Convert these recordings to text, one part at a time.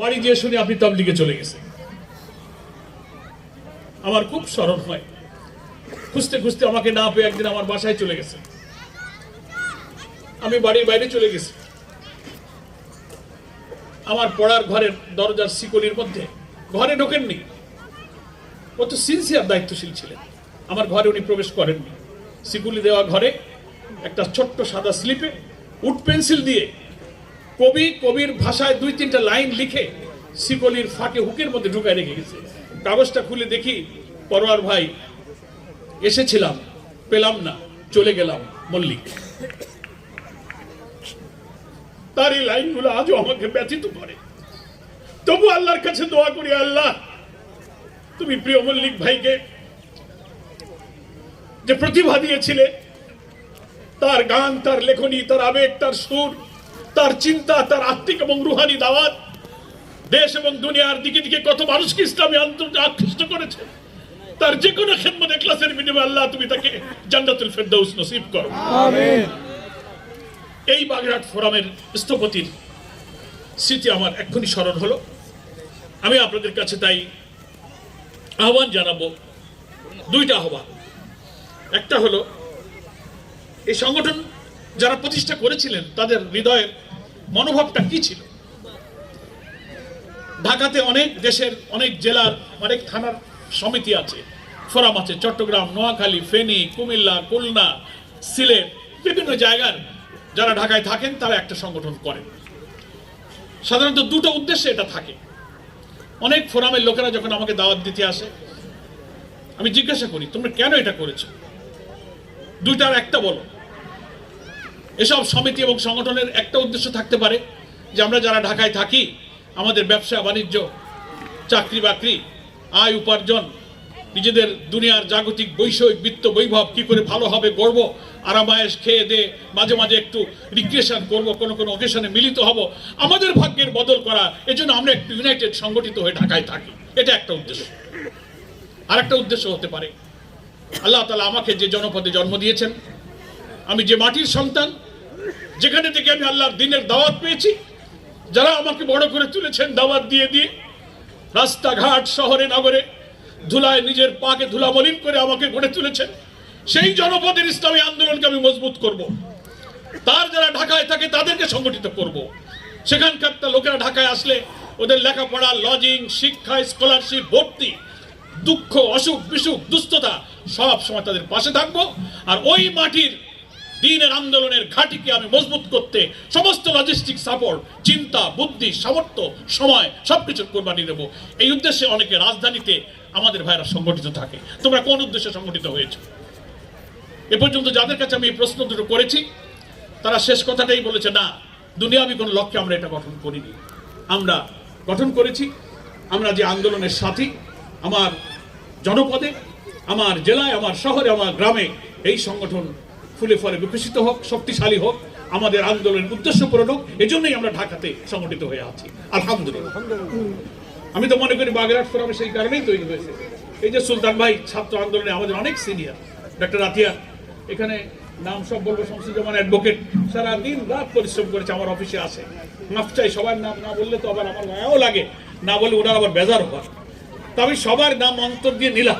বাড়ি গিয়ে শুনি আপনি তাবলিগে চলে গেছেন। আমার খুব স্মরণ হয়। খুঁজতে খুঁজতে আমাকে না পেয়ে একদিন আমার বাসায় চলে গেছে। আমি বাড়ির বাইরে চলে গেছি। আমার পড়ার ঘরের দরজার শিকলির মধ্যে ঘরে ঢোকেননি। ও তো সিনসিয়ার দায়িত্বশীল ছিলেন। আমার ঘরে উনি প্রবেশ করেননি। শিকুলি দেওয়া ঘরে একটা ছোট্ট সাদা স্লিপে উড পেন্সিল দিয়ে কবি, কবির ভাষায় দুই তিনটা লাইন লিখে শিকলির ফাঁকে হুকের মধ্যে ঢুকায় রেখে গেছে। কাগজটা খুলে দেখি পরোয়ার ভাই, এসেছিলাম, পেলাম না, চলে গেলাম, মল্লিক। তার এই লাইনগুলো আজও আমাকে ব্যথিত করে। তবু আল্লাহর কাছে দোয়া করি, আল্লাহ, তুমি প্রিয় মল্লিক ভাইকে যে প্রতিভা দিয়েছিলে, তার গান, তার লেখনী, তার আবেগ, তার সুর তার চিন্তা তার আত্মিক এবং রুহানি দাওয়াত। দেশ এবং দুনিয়ার দিকে দিকে কত মানুষকে ইসলামী আন্দোলন আকৃষ্ট করেছে। তার যে কোনো খেদমত ক্লাসের বিনিময়ে আল্লাহ তুমি তাকে জান্নাতুল ফেরদাউস নসিব করো। এই বাগেরহাট ফোরামের স্থপতির স্মৃতি আমার এক্ষুনি স্মরণ হলো। আমি আপনাদের কাছে তাই আহ্বান জানাব দুইটা আহ্বান। একটা হলো এই সংগঠন যারা প্রতিষ্ঠা করেছিলেন, তাদের হৃদয়ের মনোভাবটা কি ছিল? ঢাকাতে অনেক দেশের, অনেক জেলার, অনেক থানার সমিতি আছে। ফোরাম আছে, চট্টগ্রাম, নোয়াখালী, ফেনী, কুমিল্লা, খুলনা, সিলেট, বিভিন্ন জায়গার যারা ঢাকায় থাকেন, তারা একটা সংগঠন করেন। সাধারণত দুটো উদ্দেশ্যে এটা থাকে। অনেক ফোরামের লোকেরা যখন আমাকে দাওয়াত দিতে আসে, আমি জিজ্ঞাসা করি, তোমরা কেন এটা করেছ? দুইটার একটা বলো। এসব সমিতি এবং সংগঠনের একটা উদ্দেশ্য থাকতে পারে যে আমরা যারা ঢাকায় থাকি, আমাদের ব্যবসা, বাণিজ্য, চাকরি বাকরি, আয় উপার্জন, নিজেদের দুনিয়ার জাগতিক বৈষয়িক বিত্ত বৈভব কি করে ভালো হবে, গর্ব, আরামায়েশ খেয়ে দে, মাঝে মাঝে একটু রিক্রিয়েশন করব, কোনো কোনো অকেশনে মিলিত হব, আমাদের ভাগ্যের বদল করা, এজন্য আমরা একটু ইউনাইটেড সংগঠিত হয়ে ঢাকায় থাকি। এটা একটা উদ্দেশ্য। আর একটা উদ্দেশ্য হতে পারে। আল্লাহ তালা আমাকে যে জনপদে জন্ম দিয়েছেন আমি যে মাটির সন্তান, যেখানে থেকে আমি আল্লাহর দিনের দাওয়াত পেয়েছি, যারা আমাকে বড় করে তুলেছেন দাওয়াত দিয়ে দিয়ে, রাস্তাঘাট, শহরে, নগরে, ধুলায় নিজের পাকে ধুলা মলিন করে আমাকে গড়ে তুলেছেন, সেই জনপদের ইসলামী আন্দোলনকে আমি মজবুত করব। তার যারা ঢাকায় থাকে, তাদেরকে সংগঠিত করব। সেখানকার লোকেরা ঢাকায় আসলে ওদের লেখাপড়া লজিং শিক্ষা স্কলারশিপ ভর্তি, দুঃখ, অসুখ, বিসুখ, দুস্থতা, সব সময় তাদের পাশে থাকব আর ওই মাটির দিনের আন্দোলনের ঘাটিকে আমি মজবুত করতে সমস্ত লজিস্টিক সাপোর্ট চিন্তা, বুদ্ধি, সামর্থ্য, সময় সবকিছু কোরবানি দেবো। এই উদ্দেশ্যে অনেকে রাজধানীতে আমাদের ভাইরা সংগঠিত থাকে। তোমরা কোন উদ্দেশ্যে সংগঠিত হয়েছে? এ পর্যন্ত যাদের কাছে আমি এই প্রশ্ন দুটো করেছি, তারা শেষ কথাটাই বলেছে, না, দুনিয়াবি কোনো লক্ষ্যে আমরা এটা গঠন করিনি। আমরা গঠন করেছি, আমরা যে আন্দোলনের সাথী, আমার জনপদে, আমার জেলায়, আমার শহরে, আমার গ্রামে এই সংগঠন ফুলে ফলে বিকশিত হোক শক্তিশালী হোক আমাদের আন্দোলনের উদ্দেশ্য পূরণ হোক এজন্যই আমরা ঢাকাতে সংগঠিত হয়ে আছি। আলহামদুলিল্লাহ। আমি তো মনে করি বাগেরহাট ফোরামে সেই কারণেই তৈরি হয়েছে। এই যে সুলতান ভাই ছাত্র আন্দোলনে আমাদের অনেক সিনিয়র ডক্টর আতিয়া এখানে নাম সব বলব শামসুজ্জামান অ্যাডভোকেট সারা দিন রাত পরিশ্রম করেছে আমার অফিসে আসে মাফ চাই সবার নাম না বললে তো আবার আমার মায়াও লাগে। না বলে ওনার আবার বেজার তো আমি সবার নাম অন্তর দিয়ে নিলাম।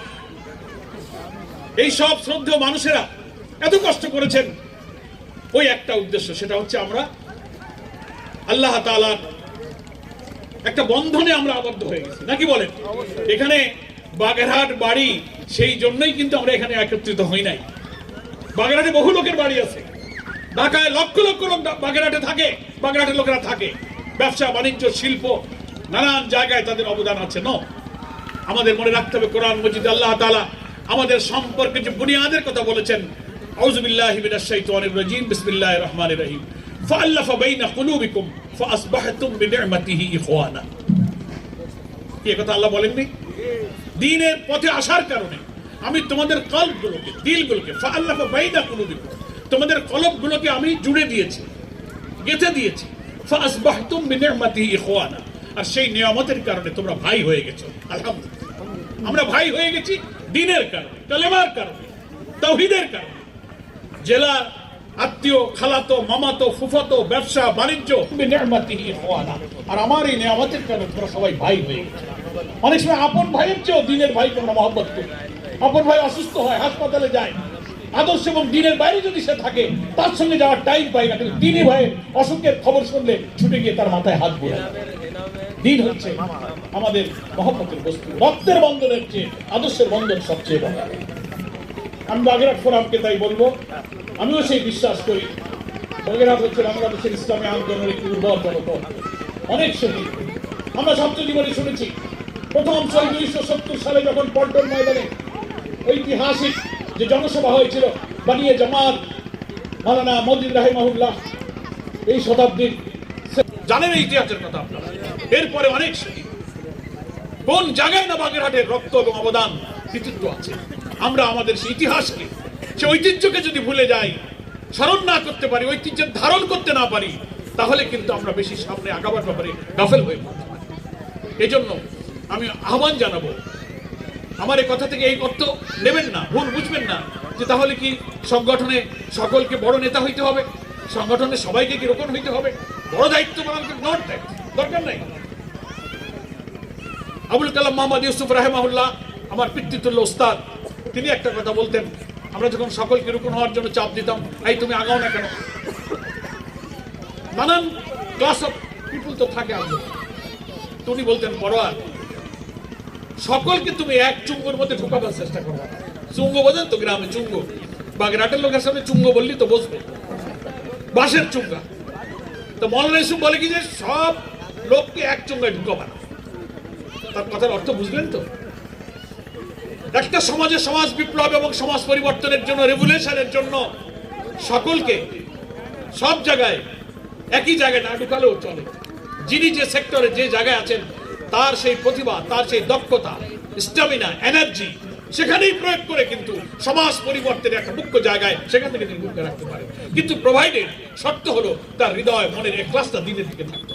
এই সব শ্রদ্ধেয় মানুষেরা এত কষ্ট করেছেন। ওই একটা উদ্দেশ্য সেটা হচ্ছে আমরা আল্লাহ একটা বন্ধনে আমরা আবদ্ধ হয়ে গেছি। নাকি বলেন? এখানে বাগেরহাট বাড়ি সেই জন্যই কিন্তু আমরা এখানে একত্রিত হই নাই। বাগেরহাটে বহু লোকের বাড়ি আছে। ঢাকায় লক্ষ লক্ষ লোক বাগেরহাটে থাকে বাগেরহাটের লোকেরা থাকে। ব্যবসা বাণিজ্য শিল্প নানান জায়গায় তাদের অবদান আছে। ন আমাদের মনে রাখতে হবে কোরআন মজিদ আল্লাহ তাআলা আমাদের সম্পর্কে যে বুনিয়াদের কথা বলেছেন আউযুবিল্লাহি মিনাশ শাইতানির রাজিম, বিসমিল্লাহির রহমানির রহিম। ফাআল্লাফা বাইনা কুলুবিকুম, ফাআসবাহতুম বিনি'মাতিহি ইখওয়ানা। কি কথা আল্লাহ বলেননি? দিনের পথে আসার কারণে আমি তোমাদের কল্পগুলোকে দিলগুলোকে, ফাআল্লাফা বাইনা কুলুবিকুম, তোমাদের কলবগুলোকে আমি জুড়ে দিয়েছি, গেঁথে দিয়েছি। ইখওয়ানা। আর সেই নিয়ামতের কারণে তোমরা ভাই হয়ে গেছো। আলহামদুলিল্লাহ। আমরা ভাই হয়ে গেছি দিনের কারণে, কালেমার কারণে, তাওহীদের কারণে। জেলা আত্মীয়, খালাতো, মামাতো, ফুফাতো, ব্যবসা, বাণিজ্য আর আমার এই নিয়ামতের কারণে তোমরা সবাই ভাই হয়ে গেছো। অনেক সময় আপন ভাইয়ের চেয়েও দিনের ভাই তোমরা মহব্বত করি। আপন ভাই অসুস্থ হয়, হাসপাতালে যায়। আদর্শ এবং দিনের বাইরে যদি সে থাকে, তার সঙ্গে যাওয়ার টাইম পাই না, কিন্তু দিনী ভাইয়ের অসুখের খবর শুনলে ছুটে গিয়ে তার মাথায় হাত বোড়া দিন হচ্ছে আমাদের মহব্বতের বস্তু। রক্তের বন্ধনের চেয়ে আদর্শের বন্ধন সবচেয়ে বড়। আমি বাগেরহাট ফোরামকে তাই বলব। আমিও সেই বিশ্বাস করি। বাগেরহাট হচ্ছে বাংলাদেশের ইসলামী আন্দোলনের একটি উর্বর জনপদ। অনেক শহীদ। আমরা ছাত্র জীবনে শুনেছি, প্রথম শহীদ উনিশশো সত্তর সালে যখন পল্টন ময়দানে ঐতিহাসিক যে জনসভা হয়েছিল, বানিয়ে জামাত, মালানা মদিন রাহিমাহুল্লাহ, এই শতাব্দীর জানেন ইতিহাসের কথা আপনারা। এরপরে অনেক কোন জায়গায় না বাগেরহাটের রক্ত এবং অবদান? কৃতিত্ব আছে। আমরা আমাদের সেই ইতিহাসকে, সে ঐতিহ্যকে যদি ভুলে যাই, স্মরণ না করতে পারি ঐতিহ্যের ধারণ করতে না পারি, তাহলে কিন্তু আমরা বেশি সামনে আগাবার ব্যাপারে গাফেল হয়ে পড়তে পারি। এই জন্য আমি আহ্বান জানাব, আমার এই কথা থেকে এই অর্থ নেবেন না, ভুল বুঝবেন না, যে তাহলে কি সংগঠনে সকলকে বড় নেতা হইতে হবে? সংগঠনে সবাইকে কি রকম হইতে হবে? বড় দায়িত্ব বানাতে নট দরকার নাই। আবুল কালাম মোহাম্মদ ইউসুফ রাহেমাহুল্লাহ আমার পিতৃতুল্য ওস্তাদ, তিনি একটা কথা বলতেন, আমরা যখন সকলকে রুকন হওয়ার জন্য চাপ দিতাম, এই তুমি আগাও না কেন? নানান ক্লাস অফ পিপুল তো থাকে আমাদের তো উনি বলতেন, পরোয়ার, সকলকে তুমি এক চুঙ্গর মধ্যে ঢুকাবার চেষ্টা করো। চুঙ্গ বোঝেন তো গ্রামে চুঙ্গ? বাগেরহাটের লোকের সামনে চুঙ্গ বললি তো বসবে। বাঁশের চুঙ্গা। তো মৌলানা বলে কি যে, সব লোককে এক চুঙ্গায় ঢুকাবা তার কথার অর্থ বুঝলেন তো? একটা সমাজে সমাজ বিপ্লব এবং সমাজ পরিবর্তনের জন্য রেগুলেশনের জন্য সকলকে সব জায়গায়, একই জায়গায় না ঢুকালেও চলে। যিনি যে সেক্টরে যে জায়গায় আছেন, তার সেই প্রতিভা, তার সেই দক্ষতা স্টামিনা এনার্জি সেখানেই প্রয়োগ করে কিন্তু সমাজ পরিবর্তনের একটা মুখ্য জায়গায় সেখান থেকে তিনি ভূমিকা রাখতে পারেন। কিন্তু প্রোভাইডেড শর্ত হলো তার হৃদয়, মনের একলাসটা দিনের দিকে থাকতে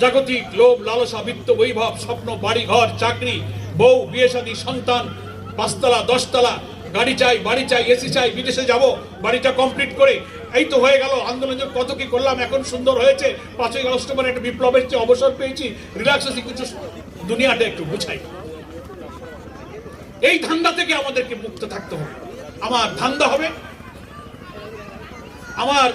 জাগতিক লোভ, লালসা, বিত্ত বৈভব, স্বপ্ন বাড়ি ঘর চাকরি বউ, বিয়ে শাদী, সন্তান, পাঁচতলা, দশতলা, গাড়ি চাই, বাড়ি চাই, এসি চাই, বিদেশে যাব, বাড়িটা কমপ্লিট করে। এই তো হয়ে গেল, আন্দোলন যে কত কি করলাম, এখন সুন্দর হয়েছে। পাঁচই আগস্ট মানে একটা বিপ্লবের চেয়ে অবসর পেয়েছি। রিল্যাক্স আছি, কিছু দুনিয়াটা একটু বুঝাই এই ধান্দা থেকে আমাদেরকে মুক্ত থাকতে হবে। আমার ধান্দা হবে। আমার